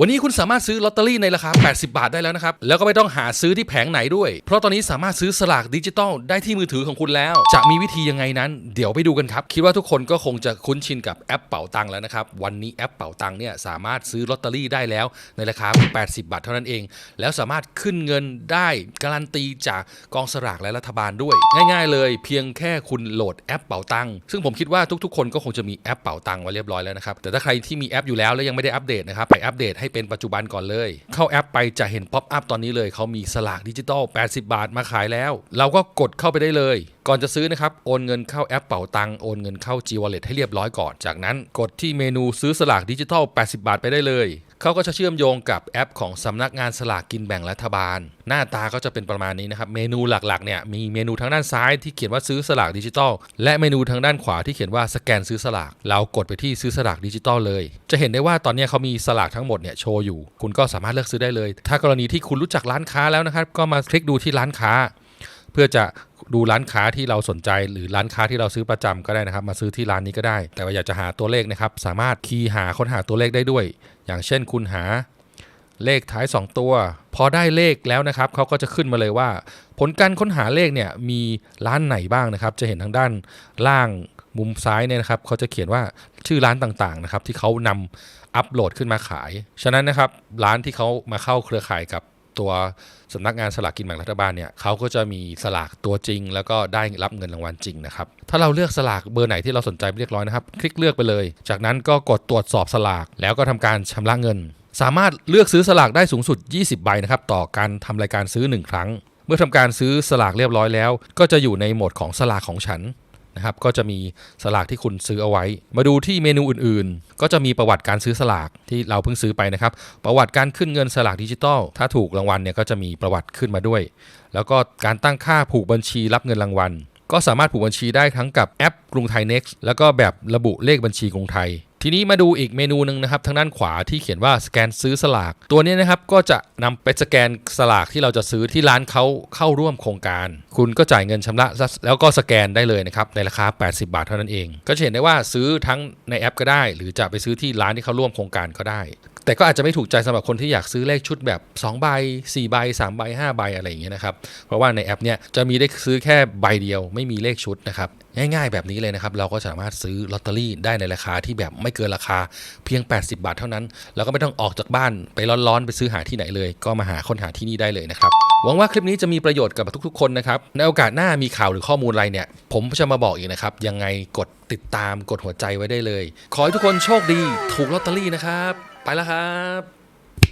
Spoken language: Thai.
วันนี้คุณสามารถซื้อลอตเตอรี่ในราคา 80 บาทได้แล้วนะครับ แล้วก็ไม่ต้องหาซื้อที่แผงไหนด้วย เพราะตอนนี้สามารถซื้อสลากดิจิตอลได้ที่มือถือของคุณแล้ว จะมีวิธียังไงนั้น เดี๋ยวไปดูกันครับ คิดว่าทุกคนก็คงจะคุ้นชินกับแอปเป๋าตังแล้วนะครับ วันนี้แอปเป๋าตังเนี่ยสามารถซื้อลอตเตอรี่ได้แล้วในราคา 80 บาทเท่านั้นเอง แล้วสามารถขึ้นเงินได้การันตีจากกองสลากและรัฐบาลด้วย ง่าย ๆ เลย เพียงแค่คุณโหลดแอปเป๋าตังซึ่งผมคิดว่าทุกๆ คนก็คงจะมีแอปเป๋าตังไว้เรียบร้อยแล้วนะครับแต่ถ้าใครที่มีแอปอยู่แล้วแล้วยังไม่ได้อัปเดตนะครับไปอัปเดตให้เป็นปัจจุบันก่อนเลย เข้าแอปไปจะเห็นป๊อปอัพตอนนี้เลย เขามีสลากดิจิตอล 80 บาทมาขายแล้ว เราก็กดเข้าไปได้เลย ก่อนจะซื้อนะครับ โอนเงินเข้าแอปเป๋าตังโอนเงินเข้า G Wallet ให้เรียบร้อยก่อน จากนั้นกดที่เมนูซื้อสลากดิจิตอล 80 บาทไปได้เลย เขาก็จะเชื่อมโยงกับแอปของสำนักงานสลากกินแบ่งรัฐบาล หน้าตาก็จะเป็นประมาณนี้นะครับ เมนูหลักๆเนี่ยมีเมนูทางด้านซ้ายที่เขียนว่าซื้อสลากดิจิตอลและเมนูทางด้านขวาที่เขียนว่าสแกนซื้อสลาก เรากดไปที่ซื้อสลากดิจิตอลเลย จะเห็นได้ว่าตอนนี้เขามีสลากทั้งหมดเนี่ยโชว์อยู่ คุณก็สามารถเลือกซื้อได้เลย ถ้ากรณีที่คุณรู้จักร้านค้าแล้วนะครับก็มาคลิกดูที่ร้านค้า เพื่อจะดูร้านค้าที่เราสนใจ หรือร้านค้าที่เราซื้อประจำก็ได้นะครับ มาซื้อที่ร้านนี้ก็ได้ แต่ว่าอยากจะหาตัวเลขนะครับ สามารถคีย์หาค้นหาตัวเลขได้ด้วย อย่างเช่นคุณหาเลขท้าย 2 ตัว พอได้เลขแล้วนะครับเขาก็จะขึ้นมาเลยว่า ผลการค้นหาเลขเนี่ยมีร้านไหนบ้างนะครับ จะเห็นทางด้านล่างมุมซ้ายเนี่ยนะครับเขาจะเขียนว่าชื่อร้านต่างๆนะครับที่เขานำอัปโหลดขึ้นมาขาย ฉะนั้นนะครับร้านที่เขามาเข้าเครือข่ายกับ ตัวสำนักงานสลากกินแบ่งรัฐบาลเนี่ยเขาก็จะมีสลากตัวจริง แล้วก็ได้รับเงินรางวัลจริงนะครับถ้าเราเลือกสลากเบอร์ไหนที่เราสนใจเรียบร้อยนะครับ คลิกเลือกไปเลย จากนั้นก็กดตรวจสอบสลาก แล้วก็ทำการชำระเงิน สามารถเลือกซื้อสลากได้สูงสุด 20 ใบนะครับต่อการทำรายการซื้อ 1 ครั้ง เมื่อทำการซื้อสลากเรียบร้อยแล้ว ก็จะอยู่ในโหมดของสลากของฉัน นะครับก็จะมีสลากที่คุณซื้อเอาไว้ มาดูที่เมนูอื่นๆ ก็จะมีประวัติการซื้อสลากที่เราเพิ่งซื้อไปนะครับ ประวัติการขึ้นเงินสลากดิจิตอลถ้าถูกรางวัลเนี่ยก็จะมีประวัติขึ้นมาด้วย แล้วก็การตั้งค่าผูกบัญชีรับเงินรางวัลก็สามารถผูกบัญชีได้ทั้งกับแอปกรุงไทย Next แล้วก็แบบระบุเลขบัญชีกรุงไทย ทีนี้มาดูอีกเมนูหนึ่งนะครับทางด้านขวาที่เขียนว่าสแกนซื้อสลาก ตัวนี้นะครับก็จะนำไปสแกนสลากที่เราจะซื้อที่ร้านเขาเข้าร่วมโครงการ คุณก็จ่ายเงินชำระ แล้วก็สแกนได้เลยนะครับในราคา 80 บาทเท่านั้นเอง ก็จะเห็นได้ว่าซื้อทั้งในแอปก็ได้ หรือจะไปซื้อที่ร้านที่เขาร่วมโครงการก็ได้ แต่ก็อาจจะไม่ถูกใจสำหรับคนที่อยากซื้อเลขชุดแบบ2ใบ4ใบ3ใบ5ใบอะไรอย่างเงี้ยนะครับ เพราะว่าในแอปเนี้ยจะมีได้ซื้อแค่ใบเดียว ไม่มีเลขชุดนะครับ ง่ายๆแบบนี้เลยนะครับ เราก็สามารถซื้อลอตเตอรี่ได้ในราคาที่แบบไม่เกินราคาเพียง 80 บาทเท่านั้น แล้วก็ไม่ต้องออกจากบ้านไปร้อนๆ ไปซื้อหาที่ไหนเลย ก็มาหาค้นหาที่นี่ได้เลยนะครับหวังว่าคลิปนี้จะมีประโยชน์กับทุกๆ คนนะครับ ในโอกาสหน้ามีข่าวหรือข้อมูลอะไรเนี่ย ผมจะมาบอกอีกนะครับ ยังไงกดติดตามกดหัวใจไว้ได้เลย ขอให้ทุกคนโชคดี ถูกลอตเตอรี่นะครับ ไปแล้วครับ